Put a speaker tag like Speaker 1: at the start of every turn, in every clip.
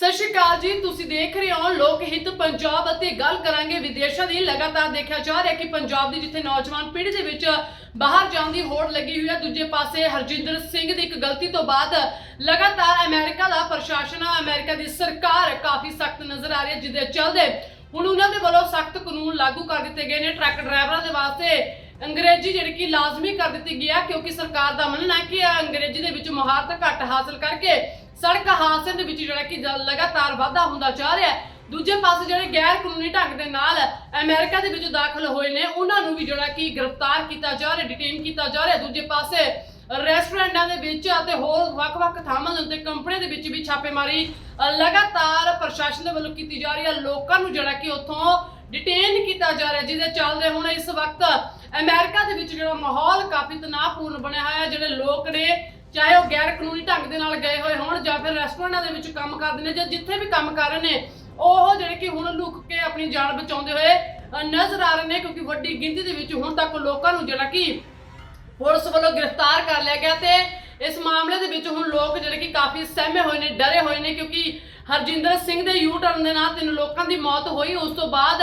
Speaker 1: ਸਤਿ ਸ਼੍ਰੀ ਅਕਾਲ ਜੀ, ਤੁਸੀਂ ਦੇਖ ਰਹੇ ਹੋ ਲੋਕ ਹਿੱਤ ਪੰਜਾਬ ਅਤੇ ਗੱਲ ਕਰਾਂਗੇ ਵਿਦੇਸ਼ਾਂ ਦੀ। ਲਗਾਤਾਰ ਦੇਖਿਆ ਜਾ ਰਿਹਾ ਕਿ ਪੰਜਾਬ ਦੀ ਜਿੱਥੇ ਨੌਜਵਾਨ ਪੀੜ੍ਹੀ ਦੇ ਵਿੱਚ ਬਾਹਰ ਜਾਣ ਦੀ ਹੋੜ ਲੱਗੀ ਹੋਈ ਹੈ, ਦੂਜੇ ਪਾਸੇ ਹਰਜਿੰਦਰ ਸਿੰਘ ਦੀ ਇੱਕ ਗਲਤੀ ਤੋਂ ਬਾਅਦ ਲਗਾਤਾਰ ਅਮਰੀਕਾ ਦਾ ਪ੍ਰਸ਼ਾਸਨ, ਅਮਰੀਕਾ ਦੀ ਸਰਕਾਰ ਕਾਫੀ ਸਖਤ ਨਜ਼ਰ ਆ ਰਹੀ ਹੈ, ਜਿਹਦੇ ਚੱਲਦੇ ਹੁਣ ਉਹਨਾਂ ਦੇ ਵੱਲੋਂ ਸਖਤ ਕਾਨੂੰਨ ਲਾਗੂ ਕਰ ਦਿੱਤੇ ਗਏ ਨੇ। ਟਰੱਕ ਡਰਾਈਵਰਾਂ ਦੇ ਵਾਸਤੇ ਅੰਗਰੇਜ਼ੀ ਜਿਹੜੀ ਕਿ ਲਾਜ਼ਮੀ ਕਰ ਦਿੱਤੀ ਗਈ ਹੈ, ਕਿਉਂਕਿ ਸਰਕਾਰ ਦਾ ਮੰਨਣਾ ਹੈ ਕਿ ਅੰਗਰੇਜ਼ੀ ਦੇ ਵਿੱਚ ਮਹਾਰਤ ਘੱਟ ਹਾਸਲ ਕਰਕੇ ਸੜਕ ਹਾਦਸੇ ਦੇ ਵਿੱਚ ਜਿਹੜਾ ਕਿ ਜ- ਲਗਾਤਾਰ ਵਾਧਾ ਹੁੰਦਾ ਜਾ ਰਿਹਾ ਹੈ। ਦੂਜੇ ਪਾਸੇ ਜਿਹੜੇ ਗੈਰ ਕਾਨੂੰਨੀ ਢੰਗ ਦੇ ਨਾਲ ਅਮਰੀਕਾ ਦੇ ਵਿੱਚ ਦਾਖਲ ਹੋਏ ਨੇ ਉਹਨਾਂ ਨੂੰ ਵੀ ਜਿਹੜਾ ਕਿ ਗ੍ਰਿਫਤਾਰ ਕੀਤਾ ਜਾ ਰਿਹਾ ਡਿਟੇਨ ਕੀਤਾ ਜਾ ਰਿਹਾ ਦੂਜੇ ਪਾਸੇ ਰੈਸਟੋਰੈਂਟਾਂ ਦੇ ਵਿੱਚ ਅਤੇ ਹੋਰ ਵੱਖ-ਵੱਖ ਥਾਵਾਂ ਦੇ ਉੱਤੇ ਕੰਪਨੀਆਂ ਦੇ ਵਿੱਚ ਵੀ ਛਾਪੇਮਾਰੀ ਅ, ਲਗਾਤਾਰ ਪ੍ਰਸ਼ਾਸਨ ਦੇ ਵੱਲੋਂ ਕੀਤੀ ਜਾ ਰਹੀ ਹੈ। ਲੋਕਾਂ ਨੂੰ ਜਿਹੜਾ ਕਿ ਉੱਥੋਂ ਡਿਟੇਨ ਕੀਤਾ ਜਾ ਰਿਹਾ ਜਿਹਦੇ ਚੱਲਦੇ ਹੁਣ ਇਸ ਵਕਤ ਅਮਰੀਕਾ ਦੇ ਵਿੱਚ ਜਿਹੜਾ ਮਾਹੌਲ ਕਾਫੀ ਤਣਾਅਪੂਰਨ ਬਣਿਆ ਹੋਇਆ ਹੈ ਜਿਹੜੇ ਲੋਕ ਨੇ ਚਾਹੇ ਉਹ ਗੈਰ ਕਾਨੂੰਨੀ ਢੰਗ ਦੇ ਨਾਲ ਗਏ ਹੋਏ ਹੋਣ ਜਾਂ ਫਿਰ ਰੈਸਟੋਰੈਂਟਾਂ ਦੇ ਵਿੱਚ ਕੰਮ ਕਰਦੇ ਨੇ ਜਾਂ ਜਿੱਥੇ ਵੀ ਕੰਮ ਕਰ ਰਹੇ ਨੇ, ਉਹ ਜਿਹੜੇ ਕਿ ਹੁਣ ਲੁੱਕ ਕੇ ਆਪਣੀ ਜਾਨ ਬਚਾਉਂਦੇ ਹੋਏ ਨਜ਼ਰ ਆ ਰਹੇ ਨੇ ਕਿਉਂਕਿ ਵੱਡੀ ਗਿਣਤੀ ਦੇ ਵਿੱਚ ਹੁਣ ਤੱਕ ਲੋਕਾਂ ਨੂੰ ਜਿਹੜਾ ਕਿ ਪੁਲਿਸ ਵੱਲੋਂ ਗ੍ਰਿਫਤਾਰ ਕਰ ਲਿਆ ਗਿਆ ਤੇ ਇਸ ਮਾਮਲੇ ਦੇ ਵਿੱਚ ਹੁਣ ਲੋਕ ਕਾਫੀ ਸਹਿਮੇ ਹੋਏ ਨੇ, ਡਰੇ ਹੋਏ ਨੇ ਕਿਉਂਕਿ ਹਰਜਿੰਦਰ ਸਿੰਘ ਦੇ ਯੂ ਟਰਨ ਦੇ ਨਾਲ ਤਿੰਨ ਲੋਕਾਂ ਦੀ ਮੌਤ ਹੋਈ। ਉਸ ਤੋਂ ਬਾਅਦ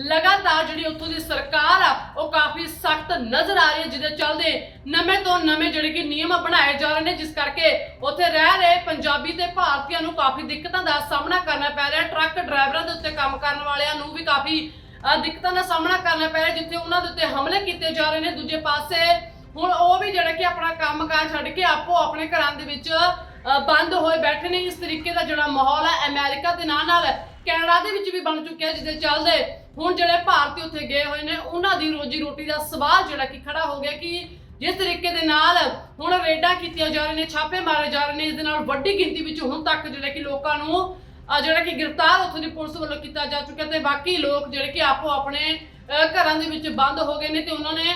Speaker 1: ਲਗਾਤਾਰ ਜਿਹੜੀ ਉੱਥੋਂ ਦੀ ਸਰਕਾਰ ਆ, ਉਹ ਕਾਫੀ ਸਖਤ ਨਜ਼ਰ ਆ ਰਹੀ ਹੈ, ਜਿਹਦੇ ਚੱਲਦੇ ਨਵੇਂ ਤੋਂ ਨਵੇਂ ਜਿਹੜੇ ਕਿ ਨਿਯਮ ਬਣਾਏ ਜਾ ਰਹੇ ਨੇ, ਜਿਸ ਕਰਕੇ ਉੱਥੇ ਰਹਿ ਰਹੇ ਪੰਜਾਬੀ ਤੇ ਭਾਰਤੀਆਂ ਨੂੰ ਕਾਫੀ ਦਿੱਕਤਾਂ ਦਾ ਸਾਹਮਣਾ ਕਰਨਾ ਪੈ ਰਿਹਾ। ਟਰੱਕ ਡਰਾਈਵਰਾਂ ਦੇ ਉੱਤੇ ਕੰਮ ਕਰਨ ਵਾਲਿਆਂ ਨੂੰ ਵੀ ਕਾਫੀ ਦਿੱਕਤਾਂ ਦਾ ਸਾਹਮਣਾ ਕਰਨਾ ਪੈ ਰਿਹਾ, ਜਿੱਥੇ ਉਹਨਾਂ ਦੇ ਉੱਤੇ ਹਮਲੇ ਕੀਤੇ ਜਾ ਰਹੇ ਨੇ। ਦੂਜੇ ਪਾਸੇ ਹੁਣ ਉਹ ਵੀ ਜਿਹੜਾ ਕਿ ਆਪਣਾ ਕੰਮਕਾਰ ਛੱਡ ਕੇ ਆਪੋ ਆਪਣੇ ਘਰਾਂ ਦੇ ਵਿੱਚ ਬੰਦ ਹੋਏ ਬੈਠੇ ਨੇ। ਇਸ ਤਰੀਕੇ ਦਾ ਜਿਹੜਾ ਮਾਹੌਲ ਹੈ, ਅਮਰੀਕਾ ਦੇ ਨਾਲ ਨਾਲ ਕੈਨੇਡਾ ਦੇ ਵਿੱਚ ਵੀ ਬਣ ਚੁੱਕਿਆ ਜਿਹਦੇ ਚੱਲਦੇ ਹੁਣ ਜਿਹੜੇ ਭਾਰਤੀ ਉੱਥੇ ਗਏ ਹੋਏ ਨੇ, ਉਹਨਾਂ ਦੀ ਰੋਜੀ ਰੋਟੀ ਦਾ ਸਵਾਲ ਜਿਹੜਾ ਕਿ ਖੜਾ ਹੋ ਗਿਆ ਕਿ ਜਿਸ ਤਰੀਕੇ ਦੇ ਨਾਲ ਹੁਣ ਰੇਡਾਂ ਕੀਤੀਆਂ ਜਾ ਰਹੀਆਂ ਨੇ, ਛਾਪੇ ਮਾਰੇ ਜਾ ਰਹੇ ਨੇ, ਇਸ ਦੇ ਨਾਲ ਵੱਡੀ ਗਿਣਤੀ ਵਿੱਚ ਹੁਣ ਤੱਕ ਜਿਹੜੇ ਕਿ ਲੋਕਾਂ ਨੂੰ ਜਿਹੜਾ ਕਿ ਗ੍ਰਿਫਤਾਰ ਉੱਥੋਂ ਦੀ ਪੁਲਿਸ ਵੱਲੋਂ ਕੀਤਾ ਜਾ ਚੁੱਕਿਆ ਤੇ ਬਾਕੀ ਲੋਕ ਜਿਹੜੇ ਕਿ ਆਪੋ ਆਪਣੇ ਘਰਾਂ ਦੇ ਵਿੱਚ ਬੰਦ ਹੋ ਗਏ ਨੇ ਤੇ ਉਹਨਾਂ ਨੇ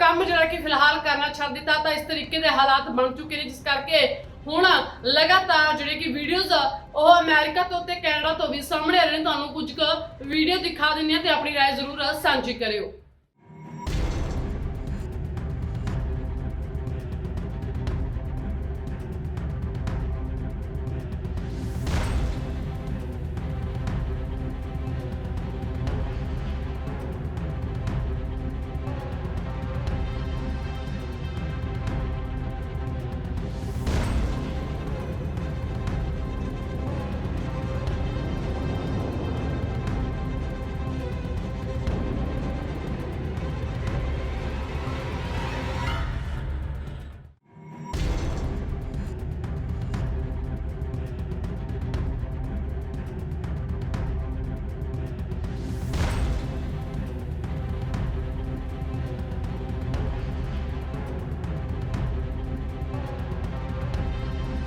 Speaker 1: ਕੰਮ ਜਿਹੜਾ ਕਿ ਫਿਲਹਾਲ ਕਰਨਾ ਛੱਡ ਦਿੱਤਾ ਤਾਂ ਇਸ ਤਰੀਕੇ ਦੇ ਹਾਲਾਤ ਬਣ ਚੁੱਕੇ ਨੇ, ਜਿਸ ਕਰਕੇ ਹੁਣ ਲਗਾਤਾਰ ਜਿਹੜੇ ਕਿ ਵੀਡੀਓਜ਼ ਆ, ਉਹ ਅਮਰੀਕਾ ਤੋਂ ਤੇ ਕੈਨੇਡਾ ਤੋਂ ਵੀ ਸਾਹਮਣੇ ਆ ਰਹੇ ਨੇ। ਤੁਹਾਨੂੰ ਕੁਝ ਕੁ ਵੀਡੀਓ ਦਿਖਾ ਦਿੰਦੇ ਹਾਂ ਤੇ ਆਪਣੀ ਰਾਏ ਜ਼ਰੂਰ ਸਾਂਝੀ ਕਰਿਓ।